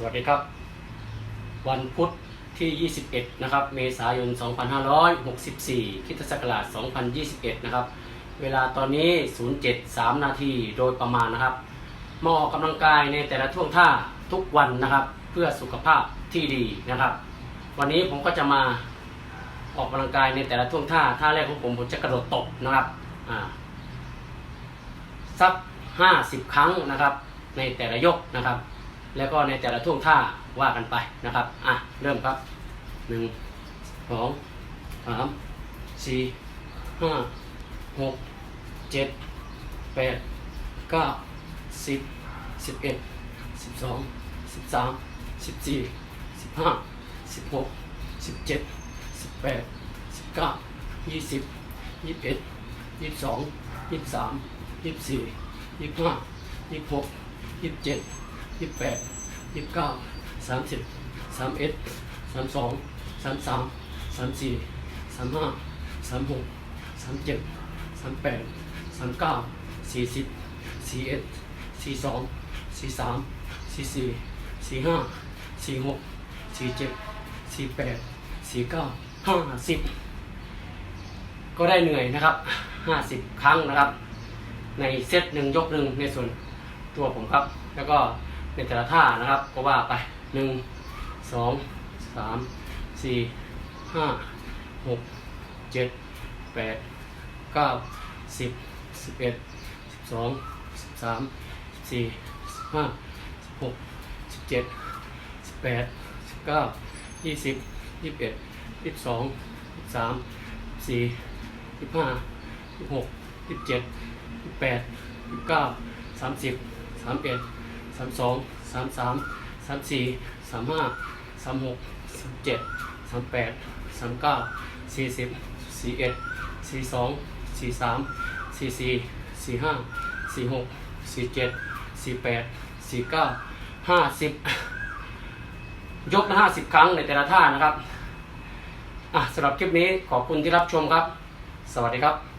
สวัสดีครับ วันพุธที่ 21 นะครับ เมษายน 2564คริสตศักราช 2021 นะครับ เวลาตอนนี้ 07.3 นาทีโดยประมาณนะครับมาออกกำลังกายในแต่ละท่วงท่าทุกวันนะครับ เพื่อสุขภาพที่ดีนะครับ วันนี้ผมก็จะมาออกกำลังกายในแต่ละท่วงท่าท่าแรกของผมผมจะกระโดดตบนะครับสักห้าสิบครั้งนะครับ ในแต่ละยกนะครับ แล้วก็ในแต่ละท่วงท่าว่ากันไปนะครับ อะ เริ่มครับหนึ่งสองสามสี่ห้าหกเจ็ดแปดเก้าสิบสิบเอ็ดสิบสองสิบสามสิบสี่สิบห้าสิบหกสิบเจ็ดสิบแปดสิบเก้ายี่สิบยี่สิบเอ็ดยี่สิบสองยี่สิบสามยี่สิบสี่ยี่สิบห้ายี่สิบหกยี่สิบเจ็ด ยี่สิบแปดยี่สิบเก้าสามสิบสามเอ็ดสามสองสามสามสามสี่สามห้าสามหกสามเจ็ดสามแปดสามเก้าสี่สิบสี่เอ็ดสี่สองสี่สามสี่สี่สี่ห้าสี่หกสี่เจ็ดสี่แปดสี่เก้าห้าสิบก็ได้เหนื่อยนะครับ50ครั้งนะครับ ในเซตหนึ่งยกหนึ่งในส่วนตัวผมครับ แล้วก็ ในแต่ละท่านะครับ ก็ว่าไป1 2 3 4 5 6 7 8 9 10 11 12 13 14 15 16 17 18 19 20 21 22 23 24ยี่ห้ายี่หกยี่เจ็ดยี่แปดยี่เก้าสามสิบสามเอ็ด สามสองสามสามสามสี่สามห้าสามหกสามเจ็ดสามแปดสามเก้าสี่สิบสี่เอ็ดสี่สองสี่สามสี่สี่สี่ห้าสี่หกสี่เจ็ดสี่แปดสี่เก้าห้าสิบยกละห้าสิบครั้งในแต่ละท่านะครับอะสำหรับคลิปนี้ขอบคุณที่รับชมครับ สวัสดีครับ